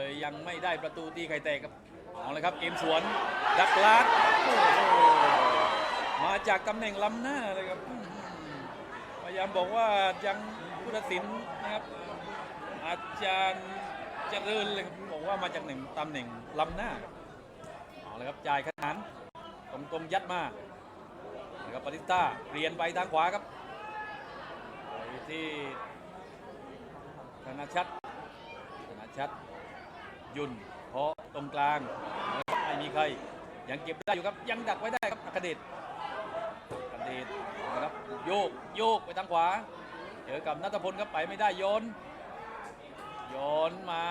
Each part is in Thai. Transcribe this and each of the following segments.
เลยยังไม่ได้ประตูตีไข่แตกครับเอาเลยครับเกมสวนดักลาดมาจากตำแหน่งล้ำหน้าเลยครับพยายามบอกว่ายังผู้ตัดสินนะครับ อาจารย์เจริญเลยครับบอกว่ามาจากหนึ่งตำแหน่งล้ำหน้าเอาเลยครับจ่ายขนานตรงตรงๆยัดมานะครับปาริสต้าเปลี่ยนไปทางขวาครับไปที่ธนชัดธนชัด ยุ่นเพาะตรงกลางไม่มีใคร ยังเก็บได้อยู่ครับยังดักไว้ได้ครับอัคเดชอัคเดชนะครับโยกโยกไปทางขวาเจอกับนัทพลครับไปไม่ได้โยนโยนมา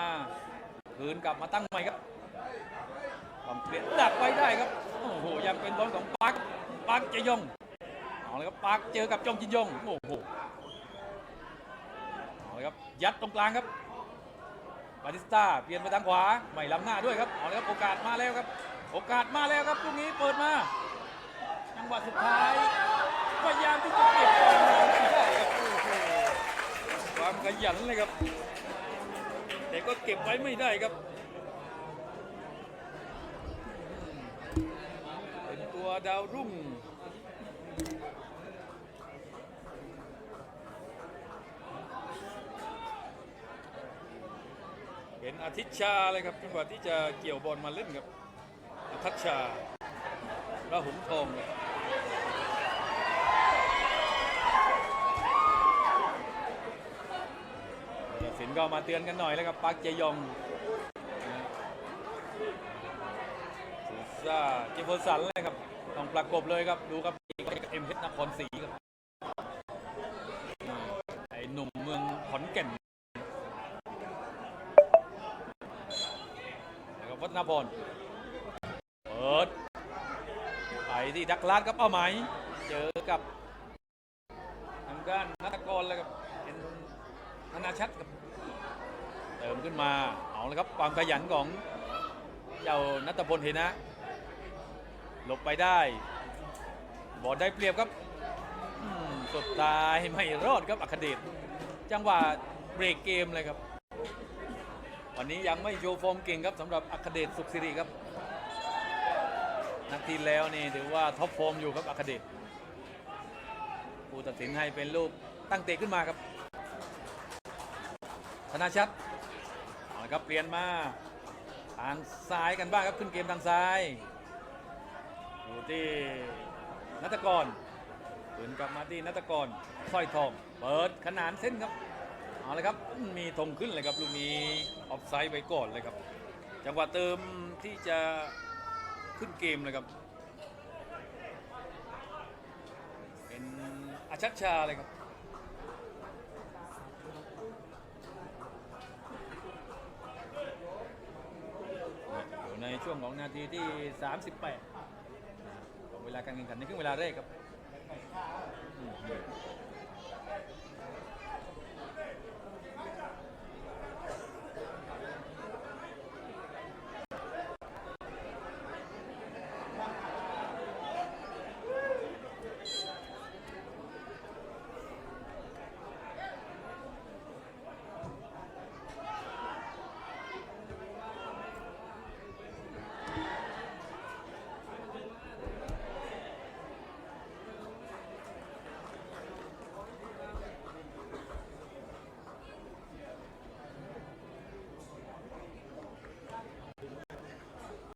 คืนกลับมาตั้งใหม่ครับต้องเปลี่ยนดักไว้ได้ครับโอ้โหยังเป็นบอลของปักปักเจยงเอาเลยครับปักเจอกับจงจินยงโอ้โหเอาเลยครับยัดตรงกลางครับ บาติสตาเปลี่ยนไปทางขวาไม่ล้ำหน้าด้วยครับเอาละครับโอกาสมาแล้วครับ โอกาสมาแล้วครับลูกนี้เปิดมาจังหวะสุดท้ายพยายามที่จะเก็บบอลไม่ได้ครับโอ้โหความขยันเลยครับ แต่ก็เก็บไว้ไม่ได้ครับเป็นตัวดาวรุ่ง เป็นอาทิตชาเลยครับจังหวะที่จะเกี่ยวบอลมาเล่นครับอาทิตชาระหุงทองครับสินก็มาเตือนกันหน่อยแล้วครับปาร์คเจยองซูซ่าเจฟเฟอร์สันเลยครับ ต้องประกบเลยครับ ดูครับเอ็มเพชรนครศรีครับ ไอ้หนุ่มเมืองขอนแก่น นะครับ วัฒนพร เปิด ไปที่ดักลาดครับเป้าหมาย เจอกับทางด้านนัตกรเลยครับเป็นธนาชัดครับเติมขึ้นมาเอาเลยครับความขยันของเจ้านัตพลเห็นนะ หลบไปได้ บอลได้เปรียบครับสุดท้ายไม่รอดครับอัคเดชจังหวะเบรกเกมเลยครับ วันนี้ยังไม่โชว์ฟอร์มเก่งครับสำหรับอัคเดชสุขสิริครับ นัดที่แล้วนี่ถือว่าท็อปฟอร์มอยู่ครับอัคเดชผู้ตัดสินให้เป็นลูกตั้งเตะขึ้นมาครับ ธนาชัดเอาละครับเปลี่ยนมาทางซ้ายกันบ้างครับขึ้นเกมทางซ้ายอยู่ที่นัตกรขืนกลับมาที่นัตกรสร้อยทอง เปิดขนานเส้นครับ เอาเลยครับมีธงขึ้นเลยครับลูกนี้ออฟไซด์ไวก่อนเลยครับ จังหวะเติมที่จะขึ้นเกมเลยครับ เป็นอาชัดชาเลยครับอยู่ในช่วงของนาทีที่ 38ของเวลาการแข่งขันในครึ่งเวลาแรกครับ